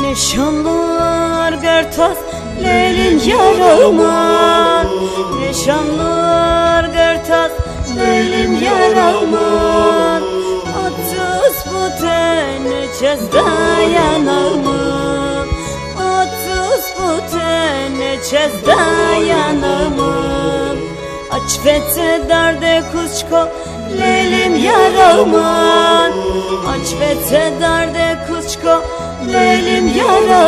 Neşanlar gertas lelin yarama Neşanlar gertas lelin yarama Atsız bu tene çez dayanama Atsız bu tene çez dayanama Açvete derde kuçko lelim yaraman Açvete derde kuçko lelim yaraman